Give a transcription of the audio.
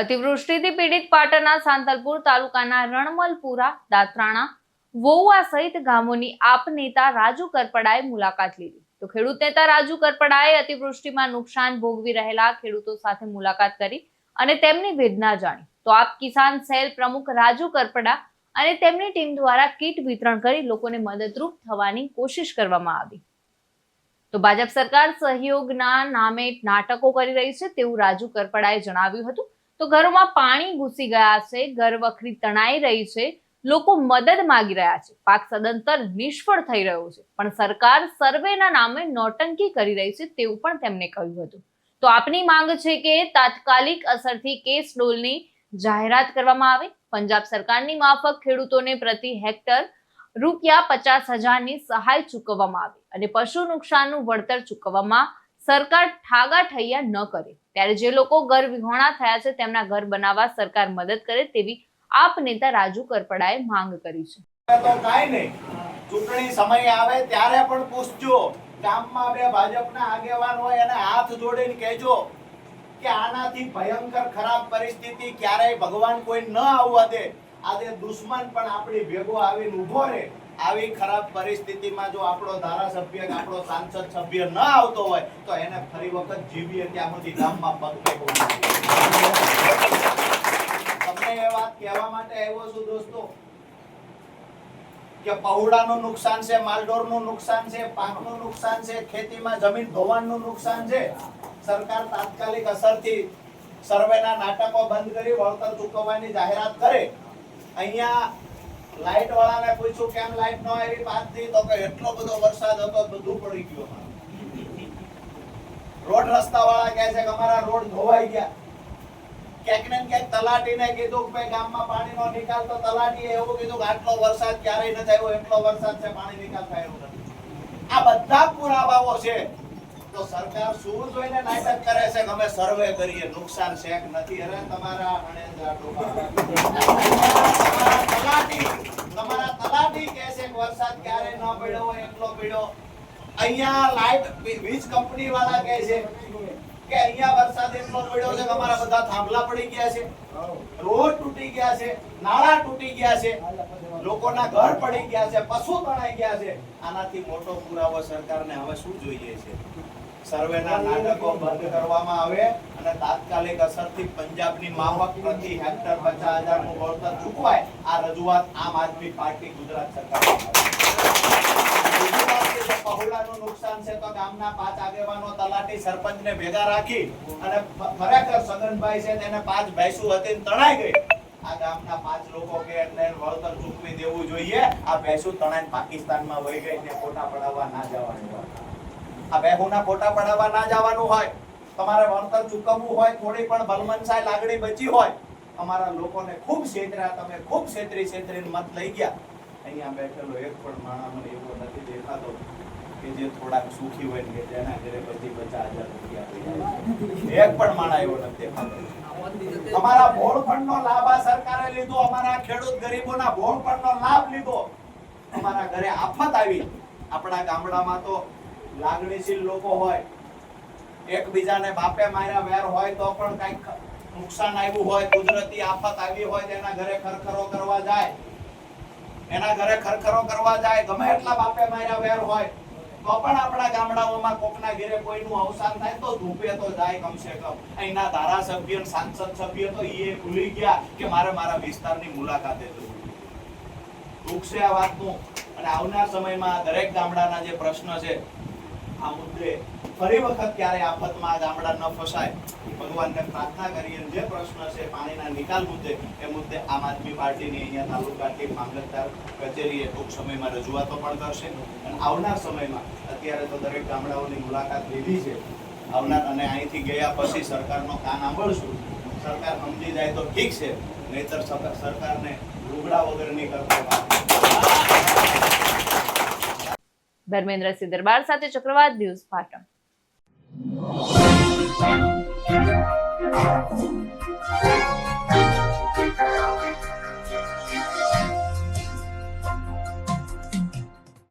અતિવૃષ્ટિથી પીડિત પાટણના સાંતલપુર તાલુકાના રણમલપુરા, દાત્રાણા, વોવા સહિત ગામોની આપ નેતા રાજુ કરપડાએ મુલાકાત લીધી. તો ખેડૂત નેતા રાજુ કરપડાએ અતિવૃષ્ટિમાં નુકસાન ભોગવી રહેલા ખેડૂતો સાથે મુલાકાત કરી અને તેમની વેદના જાણી. તો આપ કિસાન સેલ પ્રમુખ રાજુ કરપડા અને તેમની ટીમ દ્વારા કીટ વિતરણ કરી લોકોને મદદરૂપ થવાની કોશિશ કરવામાં આવી. તો ભાજપ સરકાર સહયોગના નામે નાટકો કરી રહી છે તેવું રાજુ કરપડાએ જણાવ્યું હતું. તો ઘરોમાં પાણી ઘૂસી ગયા છે, ઘર વખરી તણાઈ રહી છે, લોકો મદદ માગી રહ્યા છે. પાક સદંતર નિષ્ફળ થઈ રહ્યો છે. પણ સરકાર સર્વેના નામે નોટંકી કરી રહી છે તેવું પણ તેમણે કહ્યું હતું. તો આપની માંગ છે કે તાત્કાલિક અસરથી કેસ ડોલની જાહેરાત કરવામાં આવે? પંજાબ સરકારની માફક ખેડૂતોને પ્રતિ હેક્ટર રૂપિયા પચાસ હજારની સહાય ચૂકવવામાં આવે અને પશુ નુકસાનનું વળતર ચૂકવવામાં સરકાર ઠાગા ઠૈયા ન કરે. ત્યારે જે લોકો ઘર વિહોણા થયા છે, તેમના ઘર બનાવવા સરકાર મદદ કરે તેવી આપ નેતા રાજુ કરપડાએ માંગ કરી છે. તો કાઈ નહીં. ચૂંટણી સમય આવે ત્યારે પણ પૂછજો. ગામમાં બે ભાજપના આગેવાન હોય એને હાથ જોડીને કહેજો કે આનાથી ભયંકર ખરાબ પરિસ્થિતિ ક્યારેય ભગવાન કોઈ ન આવવા દે. આજે દુશ્મન પણ આપણી ભેગો આવીને ઊભો રહે. આવી ખરાબ પરિસ્થિતિમાં જો આપણો ધારાસભ્ય કે આપણો સાંસદ સભ્ય ન આવતો હોય, તો એને ફરી વખત જીવીએ ત્યાં સુધી ગામમાં પગ તમને એ વાત કહેવા માટે આવ્યો છું દોસ્તો, કે પહોળાનું નુકસાન છે, માલઢોરનું નુકસાન છે, પાકનું નુકસાન છે, ખેતીમાં જમીન ધોવાણનું નુકસાન છે. સરકાર તાત્કાલિક અસરથી સર્વેના નાટકો બંધ કરી, વળતર ચૂકવવાની જાહેરાત કરે. અહીંયા લાઈટ વાળાને પૂછ્યું કેમ લાઈટ ન આવી પાંચથી, તો કે એટલો બધો વરસાદ હતો, બધું પડી ગયું રોડ રસ્તા વાળા કહે છે કે અમારા રોડ ધોવાઈ ગયા. ક્યાંક ને ક્યાંક તલાટીને કીધું કે ગામમાં પાણીનો નિકાલ, તો તલાટીએ એવું કીધું કે આટલો વરસાદ ક્યારેય ન આવ્યો, એટલો વરસાદ છે, પાણી નિકાલ થાય એવું નથી. આ બધા પુરાવાઓ છે. તો સરકાર શું જોઈને નાટક કરે છે કે અમે સર્વે કરીએ? નુકસાન છે કે નથી? અરે તમારા હણેજા ડોબા. તમારા તલાટી તમારા તલાટી કહે છે કે વરસાદ ક્યારે ન પડ્યો હોય એટલો પડ્યો અહીંયા લાઈટ વીજ કંપની વાળા કહે છે કે અહીંયા વરસાદ એટલો પડ્યો છે કે અમારા બધા થાંભલા પડી ગયા છે. રોડ તૂટી ગયા છે, નાળા તૂટી ગયા છે, લોકોના ઘર પડી ગયા છે, પશુ તણાઈ ગયા છે. આનાથી મોટો પુરાવો સરકારને હવે શું જોઈએ છે? સર્વેના નાટકો બંધ કરવામાં આવે અને તાત્કાલિક અસરથી પંજાબની માફક પ્રતિ હેક્ટર પચાસ હજારનું વળતર ચૂકવાય. આ રજૂઆત આમ આદમી પાર્ટી ગુજરાત સરકાર બીજી નુકસાન છે વહી ગઈ ને ફોટા પડાવવા ના જવાનું આ બેહુના ફોટા પડાવવા ના જવાનું હોય. તમારે વળતર ચૂકવવું હોય, થોડી પણ ભલમનસાઈ લાગણી બચી હોય. અમારા લોકોને ખૂબ છેતર્યા, તમે ખૂબ છેતરી છેતરીને મત લઈ ગયા. અહીંયા બેઠેલો એક પણ માણસ મને એવો નથી દેખાતો કે જે થોડાક સુખી હોય ને કે જેના ઘરે બધી પચાસ હજાર રૂપિયા. એક પણ માણસ એવો નથી દેખાતો. અમારા ભોળપણ નો લાભ આ સરકારે લીધો, અમારા ખેડૂત ગરીબોના ભોળપણ નો લાભ લીધો. અમારા ઘરે આફત આવી. આપણા ગામડામાં તો લાગણીશીલ લોકો હોય. એકબીજાને બાપે માર્યા વેર હોય તો પણ કંઈક નુકસાન આવ્યું હોય, કુદરતી આફત આવી હોય તેના ઘરે ખરખરો કરવા જાય. એના ઘરે ખરખરો કરવા જાય, ગમે એટલા બાપે માર્યા વેર હોય, તો પણ આપણા ગામડાઓમાં કોકના ઘેરે કોઈનું અવસાન થાય તો ધૂપે તો જાય કમસે કમ. અહીંના ધારાસભ્ય સાંસદ સભ્ય તો એ ભૂલી ગયા કે મારે મારા વિસ્તારની મુલાકાતે જવું. દુઃખ છે આ વાતનું. અને આવનાર સમયમાં દરેક ગામડાના જે પ્રશ્ન છે આ મુદ્દે ફરી વખત ક્યારે આફતમાં ગામડા ન ફસાય. ભગવાનને પ્રાર્થના કરીએ જે પ્રશ્ન છે પાણીના નિકાલ મુદ્દે, એ મુદ્દે આમ આદમી પાર્ટીની અહીંયા તાલુકા મામલતદાર કચેરીએ ટૂંક સમયમાં રજૂઆતો પણ કરશે. અને આવનાર સમયમાં અત્યારે તો દરેક ગામડાઓની મુલાકાત લીધી છે. આવનાર અને અહીંથી ગયા પછી સરકારનો કાન સાંભળશું સરકાર સમજી જાય તો ઠીક છે. નહીતર સર- સરકારને લુગડા વગરની કરતા ધર્મેન્દ્રસિંહ દરબાર સાથે ચક્રવાત ન્યૂઝ પાટણ.